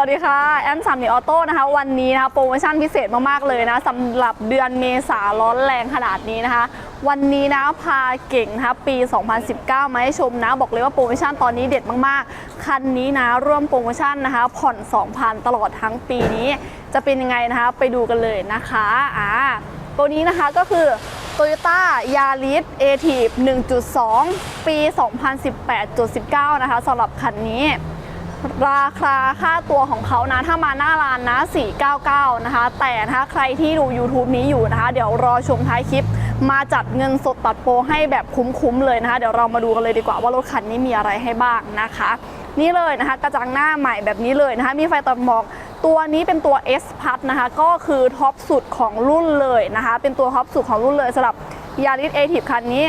วัสดีค่ะ แอนสามนีออโต้นะคะ วันนี้นะคะโปรโมชั่นพิเศษมาก ๆ เลยนะสำหรับเดือนเมษาร้อนแรงขนาดนี้นะคะ วันนี้นะพาเก่งนะคะปี 2019 มาให้ชมนะ บอกเลยว่าโปรโมชั่นตอนนี้เด็ดมาก ๆ คันนี้นะ ร่วมโปรโมชั่นนะคะ ผ่อน 2,000 ตลอดทั้งปีนี้ จะเป็นยังไงนะคะ ไปดูกันเลยนะคะอ่าตัวนี้นะคะก็คือ Toyota Yaris a t i v 1.2 ปี 2018.19 นะคะสำหรับคันนี้ ราคาค่าตัวของเขานะ ถ้ามาหน้าร้านนะ 499 นะคะ แต่นะคะใครที่ดู YouTube นี้อยู่นะคะ เดี๋ยวรอชมท้ายคลิป มาจัดเงินสดตัดโปรให้แบบคุ้มๆเลยนะคะ เดี๋ยวเรามาดูกันเลยดีกว่าว่ารถคันนี้มีอะไรให้บ้างนะคะ นี่เลยนะคะ กระจังหน้าใหม่แบบนี้เลยนะคะ มีไฟตัดหมอกตัวนี้เป็นตัว S พัทนะคะ ก็คือท็อปสุดของรุ่นเลยนะคะ เป็นตัวท็อปสุดของรุ่นเลยสำหรับ Yaris a t i v คันนี้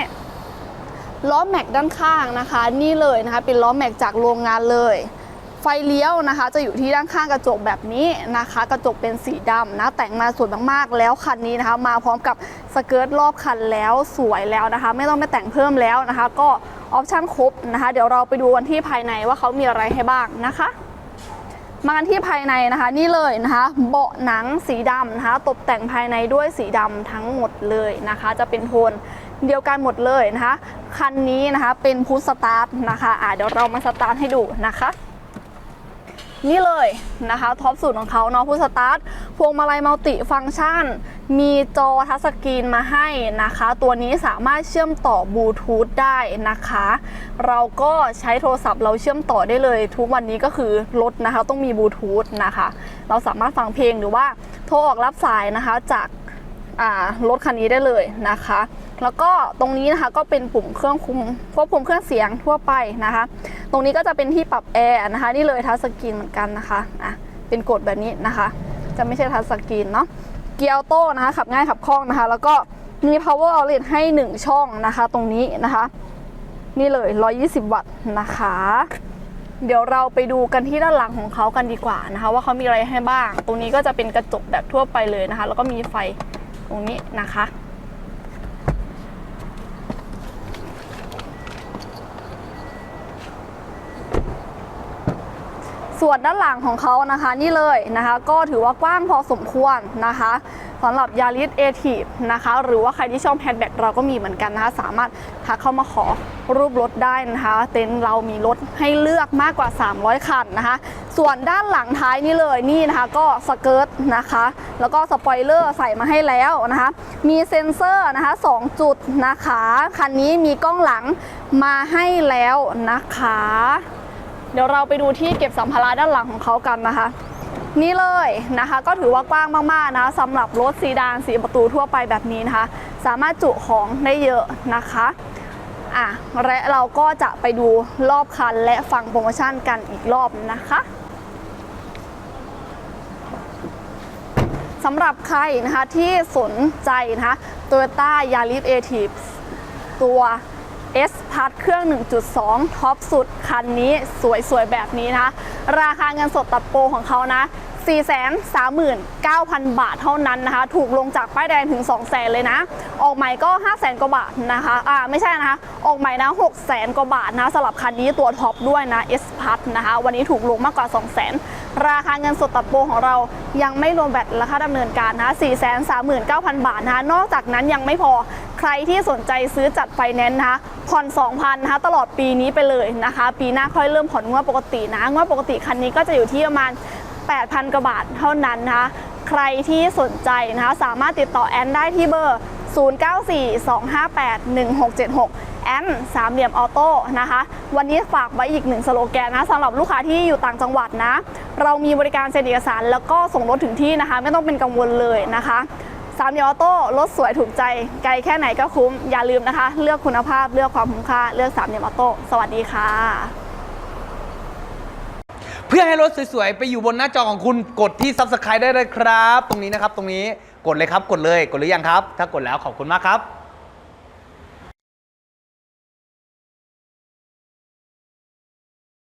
ล้อแม็กด้านข้างนะคะ นี่เลยนะคะ เป็นล้อแม็กจากโรงงานเลย ไฟเลี้ยวนะคะ จะอยู่ที่ด้านข้างกระจกแบบนี้นะคะ กระจกเป็นสีดำนะแต่งมาสวยมากๆแล้วคันนี้นะคะ มาพร้อมกับสเกิร์ตรอบคันแล้วสวยแล้วนะคะ ไม่ต้องไปแต่งเพิ่มแล้วนะคะ ก็ออปชั่นครบนะคะ เดี๋ยวเราไปดูกันที่ภายในว่าเขามีอะไรให้บ้างนะคะมากันที่ภายในนะคะ นี่เลยนะคะ เบาะหนังสีดำนะคะ ตกแต่งภายในด้วยสีดำทั้งหมดเลยนะคะ จะเป็นโทนเดียวกันหมดเลยนะคะ คันนี้นะคะเป็นพุทสตาร์ทนะคะอะเดี๋ยวเรามาสตาร์ทให้ดูนะคะ นี่เลยนะคะท็อปสุดของเขาเนาะพุทสตาร์ทพวงมาลัยมัลติฟังก์ชัน มีจอทัชสกรีนมาให้นะคะ ตัวนี้สามารถเชื่อมต่อบลูทูธได้นะคะ เราก็ใช้โทรศัพท์เราเชื่อมต่อได้เลย ทุกวันนี้ก็คือรถนะคะ ต้องมีบลูทูธนะคะ เราสามารถฟังเพลงหรือว่าโทรออกรับสายนะคะจากรถคันนี้ได้เลยนะคะ แล้วก็ตรงนี้นะคะก็เป็นปุ่มเครื่องคุมควบคุมเครื่องเสียงทั่วไปนะคะ ตรงนี้ก็จะเป็นที่ปรับแอร์นะคะนี่เลยทัชสกรีนเหมือนกันนะคะอะเป็นกดแบบนี้นะคะ จะไม่ใช่ทัชสกรีนเนาะเกียร์ออโต้นะคะขับง่ายขับคล่องนะคะ แล้วก็มี power outlet ให้ 1 ช่องนะคะ ตรงนี้นะคะ นี่เลย 120 วัตต์นะคะ เดี๋ยวเราไปดูกันที่ด้านหลังของเขากันดีกว่านะคะ ว่าเขามีอะไรให้บ้าง ตรงนี้ก็จะเป็นกระจกแบบทั่วไปเลยนะคะ แล้วก็มีไฟตรงนี้นะคะ ส่วนด้านหลังของเขานะคะนี่เลยนะคะก็ถือว่ากว้างพอสมควรนะคะสำหรับ Yaris a t i v นะคะหรือว่าใครที่ชอบแฮชแบ็กเราก็มีเหมือนกันนะคะสามารถทักเข้ามาขอรูปรถได้นะคะเต็นท์เรามีรถให้เลือกมากกว่า 300 คันนะคะ ส่วนด้านหลังท้ายนี่เลยนี่นะคะก็สเกิร์ตนะคะ แล้วก็สปอยเลอร์ใส่มาให้แล้วนะคะ มีเซ็นเซอร์นะคะ 2 จุดนะคะ คันนี้มีกล้องหลังมาให้แล้วนะคะ เดี๋ยวเราไปดูที่เก็บสัมภาระด้านหลังของเขากันนะคะ นี่เลยนะคะ ก็ถือว่ากว้างมากๆนะสำหรับรถซีดานสีประตูทั่วไปแบบนี้นะคะ สามารถจุของได้เยอะนะคะอะและเราก็จะไปดูรอบคันและฟังโปรโมชั่นกันอีกรอบนะคะสำหรับใครนะคะที่สนใจนะคะ Toyota Yaris a t i v ตัว S พัดเครื่อง 1.2 ท็อปสุด คันนี้สวยๆ แบบนี้นะ ราคาเงินสดตัดโปรของเขานะ 439,000 บาทเท่านั้นนะคะ ถูกลงจากป้ายแดงถึง 200,000 เลยนะ ออกใหม่ก็ 500,000 กว่าบาทนะคะ อ่า ไม่ใช่นะคะ ออกใหม่นะ 600,000 กว่าบาทนะสำหรับคันนี้ตัวท็อปด้วยนะ S พัดนะคะ วันนี้ถูกลงมากกว่า 200,000 ราคาเงินสดตัดโปรของเรายังไม่รวมแบตราคาดำเนินการนะ 439,000 บาทนะคะนอกจากนั้นยังไม่พอใครที่สนใจซื้อจัดไฟแนนซ์นะคะผ่อน 2,000นะคะตลอดปีนี้ไปเลยนะคะ ปีหน้าค่อยเริ่มผ่อนงวดปกตินะงวดปกติคันนี้ก็จะอยู่ที่ประมาณ 8,000 กว่าบาทเท่านั้นนะคะใครที่สนใจนะคะสามารถติดต่อแอนได้ที่เบอร์ 0942581676 แอนสามเหลี่ยมออโต้นะคะ วันนี้ฝากไว้อีกหนึ่งสโลแกนนะสำหรับลูกค้าที่อยู่ต่างจังหวัดนะ เรามีบริการเซ็นเอกสาร แล้วก็ส่งรถถึงที่นะคะ ไม่ต้องเป็นกังวลเลยนะคะสามเหลี่ยมออโต้รถสวยถูกใจ ไกลแค่ไหนก็คุ้ม อย่าลืมนะคะ เลือกคุณภาพเลือกความคุ้มค่าเลือกสามเหลี่ยมออโต้สวัสดีค่ะ เพื่อให้รถสวยๆ ไปอยู่บนหน้าจอของคุณกดที่ Subscribe ได้เลยครับ ตรงนี้นะครับ ตรงนี้กดเลยครับ กดเลย กดหรือยังครับ ถ้ากดแล้วขอบคุณมากครับ